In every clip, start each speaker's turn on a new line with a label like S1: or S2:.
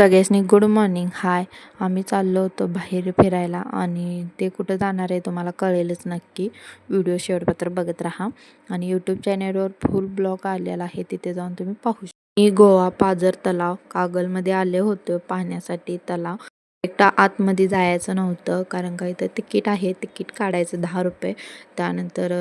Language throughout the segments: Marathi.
S1: सगळ्यांनी गुड मॉर्निंग हाय आम्ही चाललो होतो बाहेर फिरायला आणि ते कुठं जाणार आहे तुम्हाला कळेलच नक्की. व्हिडिओ शेवटपत्र बघत राहा. आणि यूट्यूब चॅनेलवर फुल ब्लॉग आलेला आहे तिथे जाऊन तुम्ही पाहू शकता. मी गोवा पाझर तलाव कागलमध्ये आले होते पाहण्यासाठी तलाव. एकटा आतमध्ये जायचं नव्हतं कारण का इथं तिकीट आहे तिकीट काढायचं दहा रुपये. त्यानंतर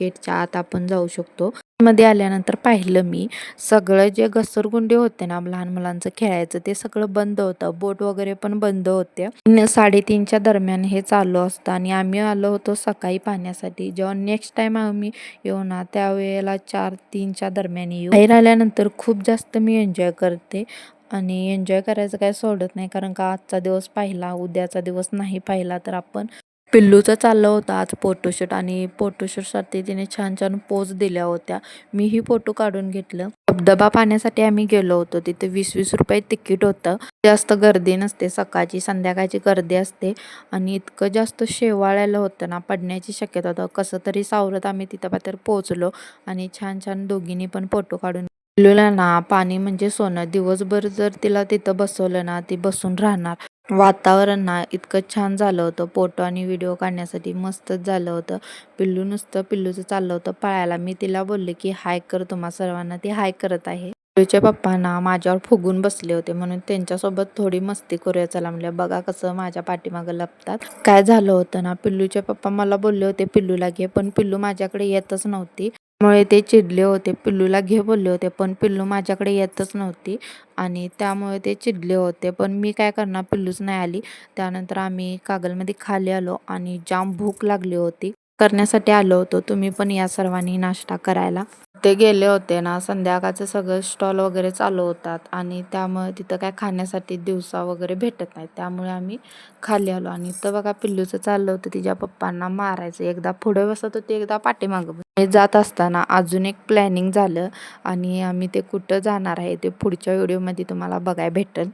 S1: गेटच्या आत आपण जाऊ शकतो. मध्ये आल्यानंतर पाहिलं मी सगळं जे घसरगुंडी होते ना लहान मुलांचं खेळायचं ते सगळं बंद होतं. बोट वगैरे पण बंद होते. साडेतीनच्या दरम्यान हे चालू असतं आणि आम्ही आलो होतो सकाळी पाहण्यासाठी. जेव्हा नेक्स्ट टाइम आम्ही येऊ ना त्यावेळेला चार तीनच्या दरम्यान येऊ. बाहेर आल्यानंतर खूप जास्त मी एन्जॉय करते आणि एन्जॉय करायचं काय सोडत नाही. कारण का आजचा दिवस पाहिला उद्याचा दिवस नाही पाहिला तर आपण पिल्लूचं चाललं होतं आज फोटोशूट आणि फोटोशूटसाठी तिने छान छान पोज दिल्या होत्या. मीही फोटो काढून घेतलं. धबधबा पाहण्यासाठी आम्ही गेलो होतो. तिथे वीस वीस रुपये तिकीट होतं. जास्त गर्दी नसते. सकाळची संध्याकाळची गर्दी असते. आणि इतकं जास्त शेवाळ्याला होतं ना पडण्याची शक्यता होतं. कसं तरी सावरत आम्ही तिथं पात्र पोहोचलो आणि छान छान दोघींनी पण फोटो काढून पिल्लूला ना पाणी म्हणजे सोनं. दिवसभर जर तिला तिथं बसवलं ना ती बसून राहणार. वातावरण ना इतकं छान झालं होतं. फोटो आणि व्हिडिओ काढण्यासाठी मस्तच झालं होतं. पिल्लू नुसतं पिल्लूचं चाललं होतं पळायला. मी तिला बोलले की हाय कर तुम्हा सर्वांना. ती हाय करत आहे. पिल्लूच्या पप्पा ना माझ्यावर फुगून बसले होते. म्हणून त्यांच्यासोबत थोडी मस्ती करूया. चला म्हणजे बघा कसं माझ्या पाठीमागं लपतात. काय झालं होतं ना पिल्लूचे पप्पा मला बोलले होते पिल्लूला घे. पण पिल्लू माझ्याकडे येतच नव्हती. त्यामुळे ते चिडले होते. पिल्लूला घे बोलले होते पण पिल्लू माझ्याकडे येतच नव्हती आणि त्यामुळे ते चिडले होते. पण मी काय करणार? पिल्लूच नाही आली. त्यानंतर आम्ही कागलमध्ये खाली आलो आणि जाम भूक लागली होती. करण्यासाठी आलो होतो. तुम्ही पण या सर्वांनी नाश्ता करायला. ते गेले होते ना संध्याकाळचं सगळं स्टॉल वगैरे चालू होतात आणि त्यामुळे तिथं काय खाण्यासाठी दिवसा वगैरे भेटत नाही. त्यामुळे आम्ही खाली आलो आणि इथं बघा पिल्लूचं चाललं होतं. तिच्या पप्पांना मारायचं. एकदा पुढे बसत होती एकदा पाठीमागं जात असताना अजून एक प्लॅनिंग झालं आणि आम्ही ते कुठं जाणार आहे ते पुढच्या व्हिडिओमध्ये तुम्हाला बघायला भेटेल.